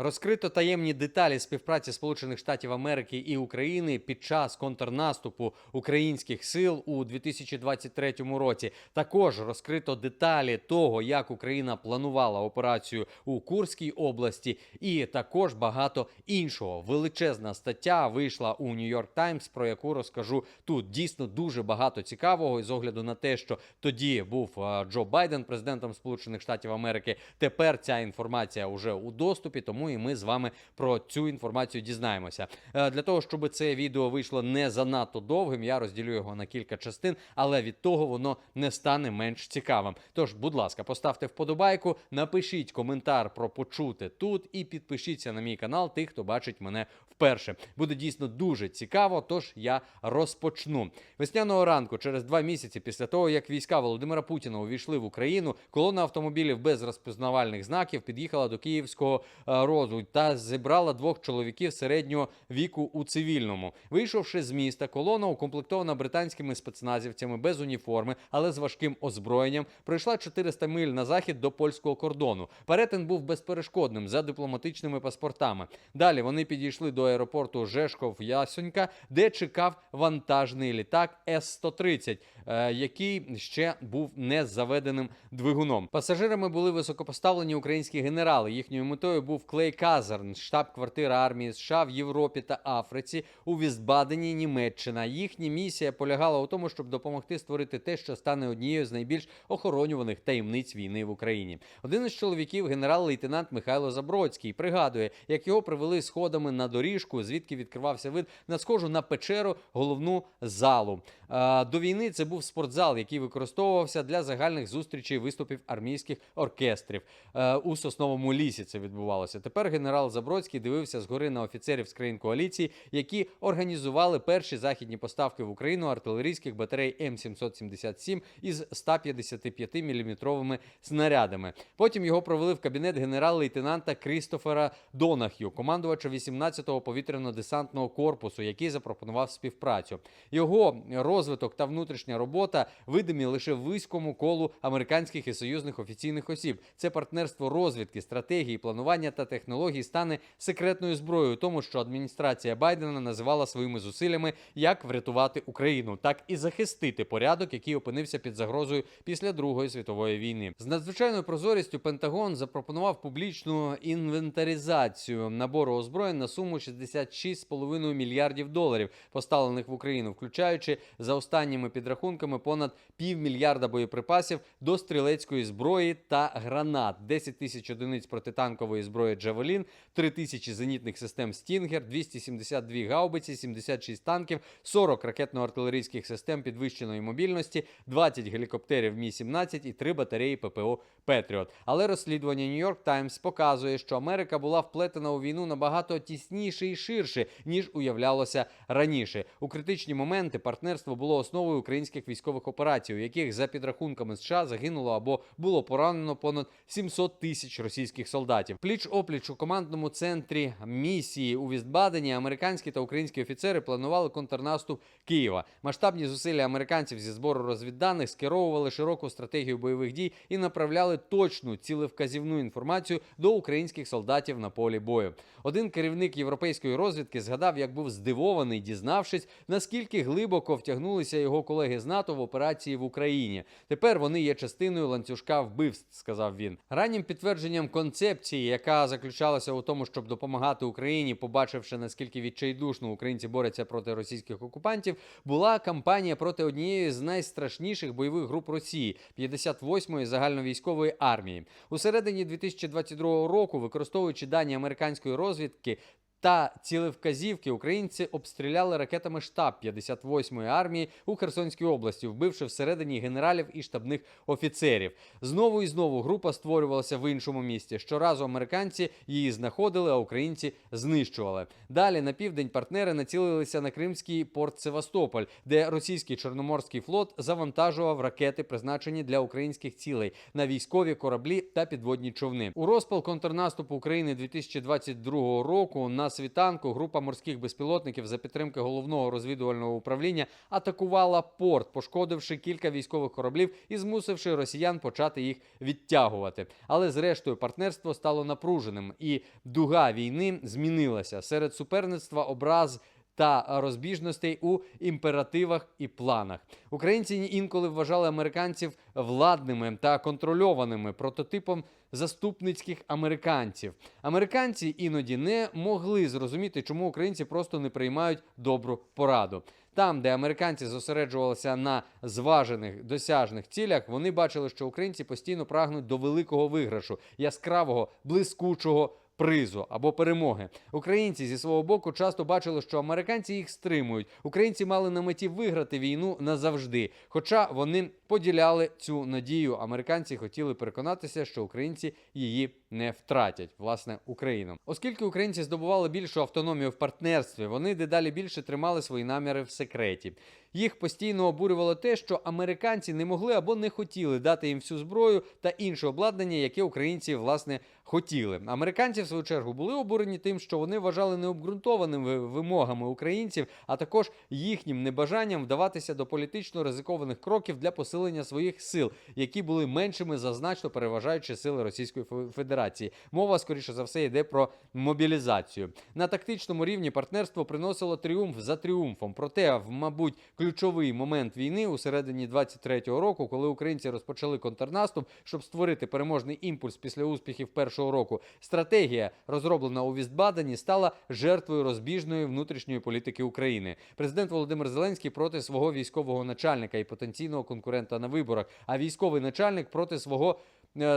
Розкрито таємні деталі співпраці Сполучених Штатів Америки і України під час контрнаступу українських сил у 2023 році. Також розкрито деталі того, як Україна планувала операцію у Курській області, і також багато іншого. Величезна стаття вийшла у Нью-Йорк Таймс, про яку розкажу тут. Дійсно дуже багато цікавого, і з огляду на те, що тоді був е, Джо Байден президентом Сполучених Штатів Америки. Тепер ця інформація вже у доступі, тому і ми з вами про цю інформацію дізнаємося. Е, Для того, щоб це відео вийшло не занадто довгим, я розділю його на кілька частин, але від того воно не стане менш цікавим. Тож, будь ласка, поставте вподобайку, напишіть коментар про почути тут і підпишіться на мій канал, тих, хто бачить мене вперше. Буде дійсно дуже цікаво. Тож я розпочну. Весняного ранку, через два місяці після того, як війська Володимира Путіна увійшли в Україну, колона автомобілів без розпізнавальних знаків під'їхала до київського е, розу та зібрала двох чоловіків середнього віку у цивільному. Вийшовши з міста, колона, укомплектована британськими спецназівцями без уніформи, але з важким озброєнням, пройшла 400 миль на захід до польського кордону. Перетин був безперешкодним за дипломатичними паспортами. Далі вони підійшли до аеропорту Жешков Ясонька, де чекав вантажний літак С-130, е, який ще був не заведеним двигуном. Пасажирами були високопоставлені українські генерали. Їхньою метою був Клей Казарн, штаб-квартира армії США в Європі та Африці у Вістбадені, Німеччина. Їхня місія полягала у тому, щоб допомогти створити те, що стане однією з найбільш охоронюваних таємниць війни в Україні. Один із чоловіків, генерал-лейтенант Михайло Забродський, пригадує, як його привели сходами на доріжку, звідки відкривався вид на схожу на печеру головну залу. Е, До війни це був спортзал, який використовувався для загальних зустрічей виступів армійських оркестрів. Е, У сосновому лісі це відбувалося. Тепер генерал Забродський дивився згори на офіцерів з країн коаліції, які організували перші західні поставки в Україну артилерійських батарей М777 із 155 мм снарядами. Потім його провели в кабінет генерал-лейтенанта Крістофера Донах'ю, командувача 18-го повітряно-десантного корпусу, який запропонував співпрацю. Його розвиток та внутрішня робота видимі лише вузькому колу американських і союзних офіційних осіб. Це партнерство розвідки, стратегії, планування та технологій стане секретною зброєю, тому що адміністрація Байдена називала своїми зусиллями як врятувати Україну, так і захистити порядок, який опинився під загрозою після Другої світової війни. З надзвичайною прозорістю Пентагон запропонував публічну інвентаризацію набору озброєнь на суму 66,5 мільярдів доларів, поставлених в Україну, включаючи за останніми підрахунками понад півмільярда боєприпасів до стрілецької зброї та гранат, 10 тисяч одиниць протитанкової зброї Джавелін, 3 тисячі зенітних систем Стінгер, 272 гаубиці, 76 танків, 40 ракетно-артилерійських систем підвищеної мобільності, 20 гелікоптерів Мі-17 і 3 батареї ППО Петріот. Але розслідування Нью-Йорк Таймс показує, що Америка була вплетена у війну набагато тісніше і ширше, ніж уявлялося раніше. У критичні моменти партнерство було основою українських військових операцій, у яких за підрахунками США загинуло або було поранено понад 700 тисяч російських солдатів. Пліч опліч у командному центрі місії у Вістбадені американські та українські офіцери планували контрнаступ Києва. Масштабні зусилля американців зі збору розвідданих скеровували широку стратегію бойових дій і направляли точну цілевказівну інформацію до українських солдатів на полі бою. Один керівник європейської розвідки згадав, як був здивований, дізнавшись, наскільки глибоко втягнулися його колеги з НАТО в операції в Україні. Тепер вони є частиною ланцюжка вбивств, сказав він. Раннім підтвердженням концепції, яка заключалася у тому, щоб допомагати Україні, побачивши наскільки відчайдушно українці борються проти російських окупантів, була кампанія проти однієї з найстрашніших бойових груп Росії 58-ї загальновійськової армії. У середині 2022 року, використовуючи дані американської розвідки. Та цілевказівки українці обстріляли ракетами штаб 58-ї армії у Херсонській області, вбивши всередині генералів і штабних офіцерів. Знову і знову група створювалася в іншому місті. Щоразу американці її знаходили, а українці знищували. Далі на південь партнери націлилися на Кримський порт Севастополь, де російський чорноморський флот завантажував ракети, призначені для українських цілей на військові кораблі та підводні човни. У розпал контрнаступу України 2022 року на світанку група морських безпілотників за підтримки головного розвідувального управління атакувала порт, пошкодивши кілька військових кораблів і змусивши росіян почати їх відтягувати. Але зрештою партнерство стало напруженим, і дуга війни змінилася серед суперництва образ. Та розбіжностей у імперативах і планах українці інколи вважали американців владними та контрольованими прототипом заступницьких американців. Американці іноді не могли зрозуміти, чому українці просто не приймають добру пораду. Там, де американці зосереджувалися на зважених досяжних цілях, вони бачили, що українці постійно прагнуть до великого виграшу, яскравого, блискучого. Призу або перемоги українці зі свого боку часто бачили, що американці їх стримують. Українці мали на меті виграти війну назавжди. Хоча вони поділяли цю надію. Американці хотіли переконатися, що українці її не втратять, власне, Україну. Оскільки українці здобували більшу автономію в партнерстві, вони дедалі більше тримали свої наміри в секреті. Їх постійно обурювало те, що американці не могли або не хотіли дати їм всю зброю та інше обладнання, яке українці власне хотіли. Американці, в свою чергу, були обурені тим, що вони вважали необґрунтованими вимогами українців, а також їхнім небажанням вдаватися до політично ризикованих кроків для посилення своїх сил, які були меншими за значно переважаючи сили Російської Фе- Федерації. Мова скоріше за все йде про мобілізацію. На тактичному рівні партнерство приносило тріумф за тріумфом. Проте, в мабуть, ключовий момент війни у середині 23-го року, коли українці розпочали контрнаступ, щоб створити переможний імпульс після успіхів першого року. Стратегія, розроблена у Вістбадені, стала жертвою розбіжної внутрішньої політики України. Президент Володимир Зеленський проти свого військового начальника і потенційного конкурента на виборах, а військовий начальник проти свого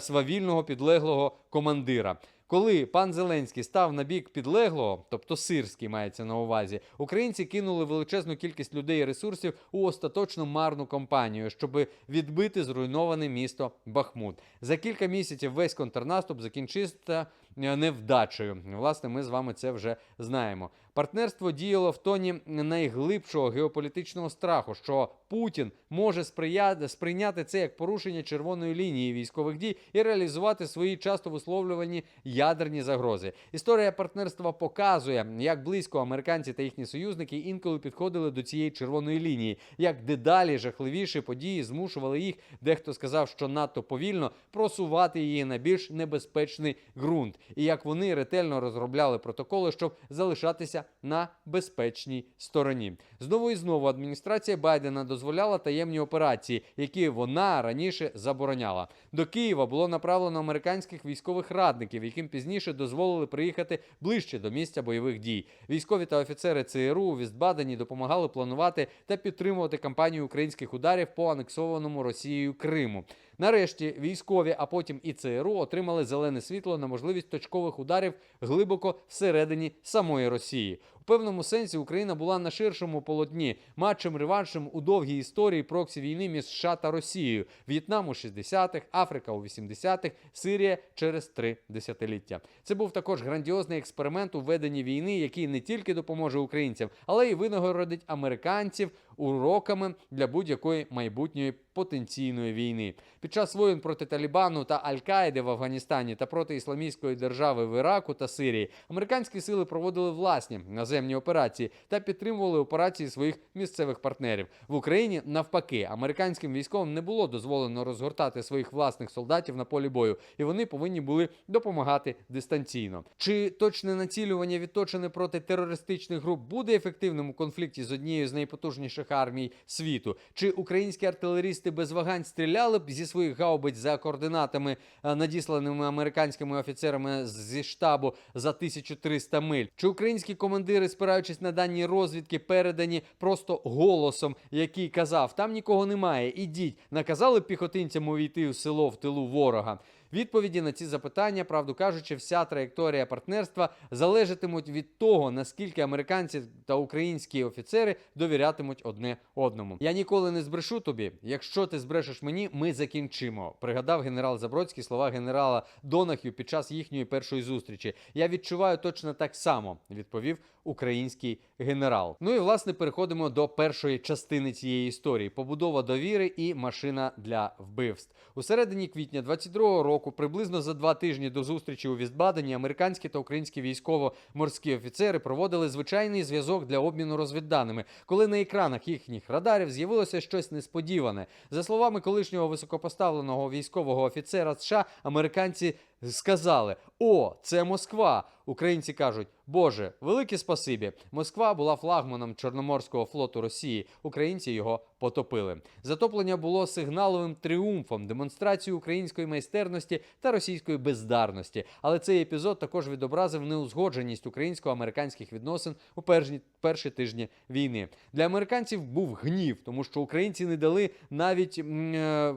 свавільного підлеглого командира. Коли пан Зеленський став на бік підлеглого, тобто сирський мається на увазі, українці кинули величезну кількість людей і ресурсів у остаточну марну кампанію, щоб відбити зруйноване місто Бахмут. За кілька місяців весь контрнаступ закінчився е, невдачею. Власне, ми з вами це вже знаємо. Партнерство діяло в тоні найглибшого геополітичного страху, що Путін може сприяти сприйняти це як порушення червоної лінії військових дій і реалізувати свої часто висловлювані ядерні загрози. Історія партнерства показує, як близько американці та їхні союзники інколи підходили до цієї червоної лінії, як дедалі жахливіші події змушували їх, дехто сказав, що надто повільно просувати її на більш небезпечний ґрунт, і як вони ретельно розробляли протоколи, щоб залишатися на безпечній стороні. Знову і знову адміністрація Байдена дозволяла таємні операції, які вона раніше забороняла. До Києва було направлено американських військових радників, яким пізніше дозволили приїхати ближче до місця бойових дій. Військові та офіцери ЦРУ у Вістбадені допомагали планувати та підтримувати кампанію українських ударів по анексованому Росією Криму. Нарешті військові, а потім і ЦРУ отримали зелене світло на можливість точкових ударів глибоко всередині самої Росії. Певному сенсі Україна була на ширшому полотні матчем реваншем у довгій історії проксі війни між США та Росією. В'єтнам у 60-х, Африка у 80-х, Сирія через три десятиліття. Це був також грандіозний експеримент у веденні війни, який не тільки допоможе українцям, але й винагородить американців уроками для будь-якої майбутньої потенційної війни. Під час воєн проти Талібану та Аль-Каїди в Афганістані та проти Ісламістської держави в Іраку та Сирії американські сили проводили власні наземні операції та підтримували операції своїх місцевих партнерів в Україні. Навпаки, американським військовим не було дозволено розгортати своїх власних солдатів на полі бою, і вони повинні були допомагати дистанційно. Чи точне націлювання відточене проти терористичних груп буде ефективним у конфлікті з однією з найпотужніших армій світу? Чи українські артилерісти без вагань стріляли б зі своїх гаубиць за координатами, е, надісланими американськими офіцерами зі штабу за 1300 миль? Чи українські командири, спираючись на дані розвідки, передані просто голосом, який казав: там нікого немає, ідіть, наказали піхотинцям увійти у село в тилу ворога? Відповіді на ці запитання, правду кажучи, вся траєкторія партнерства залежатимуть від того, наскільки американці та українські офіцери довірятимуть одне одному. Я ніколи не збрешу тобі. Якщо ти збрешеш мені, ми закінчимо. Пригадав генерал Забродський слова генерала Донахю під час їхньої першої зустрічі. Я відчуваю точно так само, відповів український генерал. Ну і власне переходимо до першої частини цієї історії: побудова довіри і машина для вбивств. У середині квітня 22-го року. Року, приблизно за два тижні до зустрічі у Вістбадені, американські та українські військово-морські офіцери проводили звичайний зв'язок для обміну розвідданими, коли на екранах їхніх радарів з'явилося щось несподіване. За словами колишнього високопоставленого військового офіцера США, американці сказали: О, це Москва. Українці кажуть, Боже, велике спасибі. Москва була флагманом Чорноморського флоту Росії. Українці його потопили. Затоплення було сигналовим тріумфом, демонстрацією української майстерності та російської бездарності. Але цей епізод також відобразив неузгодженість українсько-американських відносин у перші, перші тижні війни. Для американців був гнів, тому що українці не дали навіть. м, е,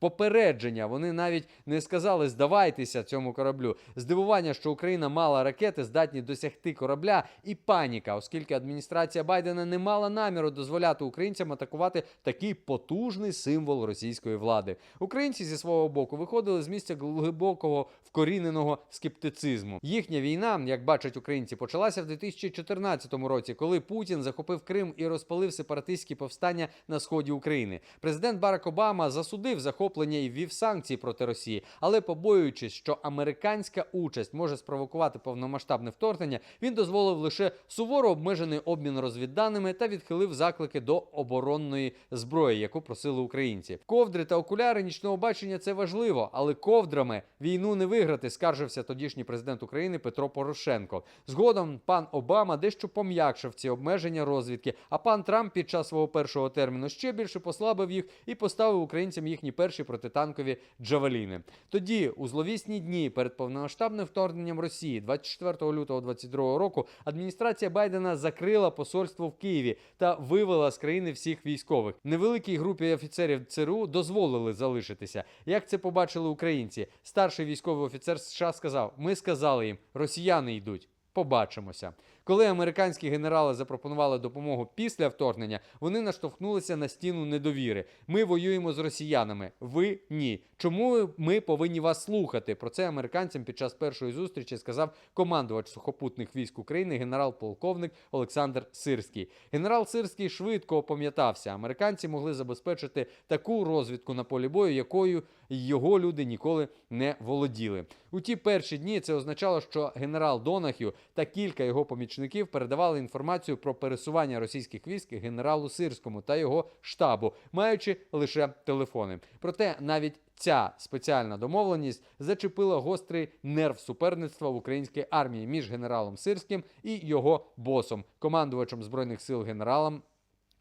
Попередження вони навіть не сказали здавайтеся цьому кораблю. Здивування, що Україна мала ракети, здатні досягти корабля, і паніка, оскільки адміністрація Байдена не мала наміру дозволяти українцям атакувати такий потужний символ російської влади. Українці зі свого боку виходили з місця глибокого вкоріненого скептицизму. Їхня війна, як бачать українці, почалася в 2014 році, коли Путін захопив Крим і розпалив сепаратистські повстання на сході України. Президент Барак Обама засудив захоплення і ввів санкції проти Росії, але побоюючись, що американська участь може спровокувати повномасштабне вторгнення, він дозволив лише суворо обмежений обмін розвідданими та відхилив заклики до оборонної зброї, яку просили українці. Ковдри та окуляри нічного бачення це важливо, але ковдрами війну не виграти, скаржився тодішній президент України Петро Порошенко. Згодом пан Обама дещо пом'якшив ці обмеження розвідки, а пан Трамп під час свого першого терміну ще більше послабив їх і поставив українцям їхні перші протитанкові джавеліни. Тоді, у зловісні дні перед повномасштабним вторгненням Росії, 24 лютого 2022 року, адміністрація Байдена закрила посольство в Києві та вивела з країни всіх військових. Невеликій групі офіцерів ЦРУ дозволили залишитися. Як це побачили українці? Старший військовий офіцер США сказав: Ми сказали їм, росіяни йдуть. Побачимося. Коли американські генерали запропонували допомогу після вторгнення, вони наштовхнулися на стіну недовіри. Ми воюємо з росіянами. Ви ні. Чому ми повинні вас слухати? Про це американцям під час першої зустрічі сказав командувач сухопутних військ України, генерал-полковник Олександр Сирський. Генерал Сирський швидко опам'ятався. Американці могли забезпечити таку розвідку на полі бою, якою його люди ніколи не володіли. У ті перші дні це означало, що генерал Донахю та кілька його помічників передавали інформацію про пересування російських військ генералу Сирському та його штабу, маючи лише телефони. Проте навіть Ця спеціальна домовленість зачепила гострий нерв суперництва в українській армії між генералом Сирським і його босом, командувачем збройних сил генералом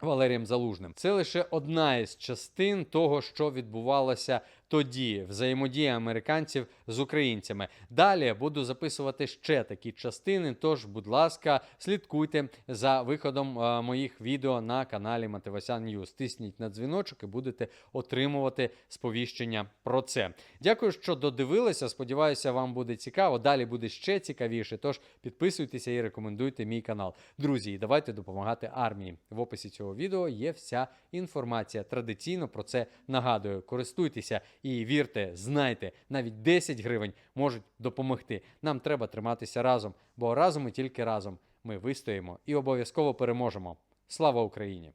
Валерієм Залужним. Це лише одна із частин того, що відбувалося тоді, взаємодія американців з українцями. Далі буду записувати ще такі частини. Тож, будь ласка, слідкуйте за виходом е, моїх відео на каналі Мативасян Ньюс. Тисніть на дзвіночок і будете отримувати сповіщення про це. Дякую, що додивилися. Сподіваюся, вам буде цікаво. Далі буде ще цікавіше. Тож підписуйтеся і рекомендуйте мій канал. Друзі, давайте допомагати армії. В описі цього відео є вся інформація. Традиційно про це нагадую. Користуйтеся і вірте, знайте, навіть 10 гривень можуть допомогти. Нам треба триматися разом, бо разом і тільки разом ми вистоїмо і обов'язково переможемо. Слава Україні!